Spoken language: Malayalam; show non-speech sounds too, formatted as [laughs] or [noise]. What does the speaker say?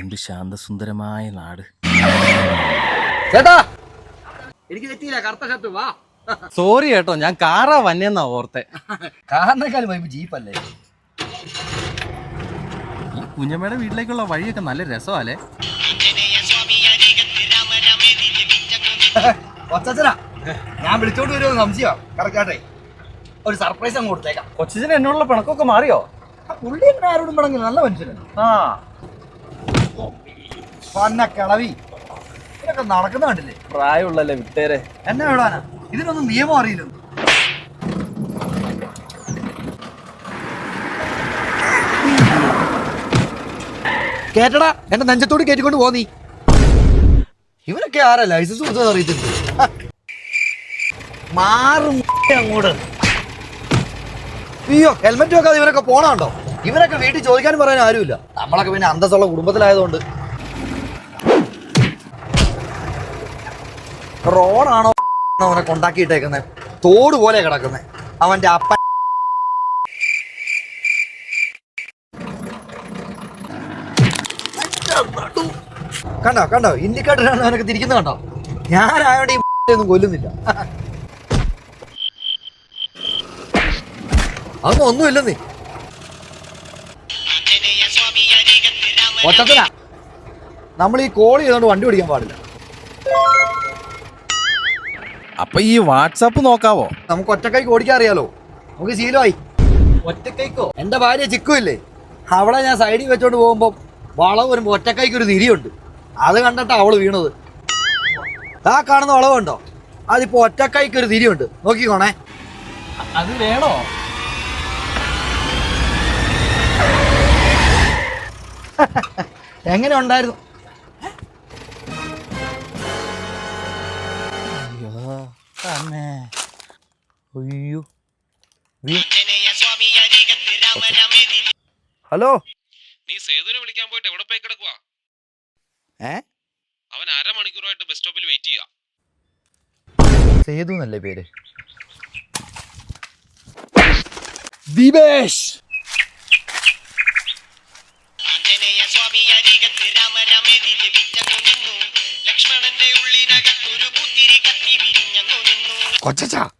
എന്ത് ശാന്തസുന്ദരമായ നാട്. ചേട്ടാ! എനിക്ക് തെറ്റിയില്ല കറുത്ത ഷർട്ട് വാ. സോറി കേട്ടോ ഞാൻ കാറാ വന്നെന്നാ ഓർത്തെ. കാറിനേക്കാളും വൈബ് ജീപ്പല്ലേ? ഈ കുഞ്ഞമ്മയുടെ വീട്ടിലേക്കുള്ള വഴിയൊക്കെ നല്ല രസമല്ലേ? കൊച്ചച്ചനാ ഞാൻ വിളിച്ചോണ്ട് വരുമോ സംശയം കറക്റ്റാട്ടെ ഒരു സർപ്രൈസ് അങ്ങ് കൊടുത്തേക്കാം. കൊച്ചിന് എന്നോടുള്ള പിണക്കൊക്കെ മാറിയോ? ആ പുള്ളി എന്നെ ആരോടും പിണങ്ങി നല്ല മനുഷ്യനാണ്. ആ. പന്ന കിളവി. ഇതൊക്കെ നടക്കുന്ന കണ്ടില്ലേ? പ്രായമുള്ളല്ലേ വിട്ടേരെ. എന്നെ വിടാനാ? ഇതിനൊന്നും നിയമം അറിയില്ല. കേട്ടടാ എന്റെ നെഞ്ചത്തോട് കയറ്റിക്കൊണ്ട് പോന്നീ ഇവരൊക്കെ ആരാ ലൈസൻസ് കൊടുത്തത് അറിയത്തില്ല? മാറും അങ്ങോട്ട്. അയ്യോ ഹെൽമെറ്റ് വെക്കാതെ ഇവരൊക്കെ പോണാണ്ടോ ഇവരൊക്കെ വീട്ടിൽ ചോദിക്കാനും പറയാൻ ആരുമില്ല. നമ്മളൊക്കെ പിന്നെ അന്തസ്സുള്ള കുടുംബത്തിലായതുകൊണ്ട്. റോഡാണോ അവനെ കൊണ്ടാക്കിയിട്ടേക്കുന്നത് തോട് പോലെ കിടക്കുന്നത് അവന്റെ അപ്പൻ കണ്ടോ കണ്ടോ? ഇൻഡിക്കേറ്ററാണ് അവനൊക്കെ തിരിക്കുന്നത് കണ്ടോ? ഞാനായോണ്ട് ഈ [laughs] ഒന്നും കൊല്ലുന്നില്ല. [laughs] അതൊന്നും ഒന്നുമില്ലെന്നേ. ഒറ്റത്തിനാ. നമ്മൾ ഈ കോൾ ചെയ്തോണ്ട് വണ്ടി ഓടിക്കാൻ പാടില്ല. അപ്പൊ ഈ വാട്സാപ്പ് നോക്കാവോ? നമുക്ക് ഒറ്റക്കൈക്ക് ഓടിക്കാൻ അറിയാലോ. നമുക്ക് ശീലമായി. ഒറ്റക്കൈക്കോ? എന്റെ ഭാര്യ ചിക്കു ഇല്ലേ അവളെ ഞാൻ സൈഡിൽ വെച്ചോണ്ട് പോകുമ്പോൾ വളവ് വരുമ്പോൾ ഒറ്റക്കൈക്ക് ഒരു തിരിയുണ്ട്. അത് കണ്ടിട്ടാ അവൾ വീണത്. ആ കാണുന്ന വളവുണ്ടോ അതിപ്പോ ഒറ്റക്കൈക്ക് ഒരു തിരിയുണ്ട്. നോക്കിക്കോണേ. അത് വേണോ? എങ്ങനെ ഉണ്ടായിരുന്നു? അയ്യോ അമ്മേ അയ്യോ. ഹലോ? നീ സേതുവിനെ വിളിക്കാൻ പോയിട്ട് എവിടെ പോയി കിടക്കുക ഏ? അവൻ അരമണിക്കൂറായിട്ട് ബസ് സ്റ്റോപ്പിൽ വെയിറ്റ് ചെയ്യാ. സേതു എന്നല്ലേ പേര്? ദിവേഷ് നിന്നു.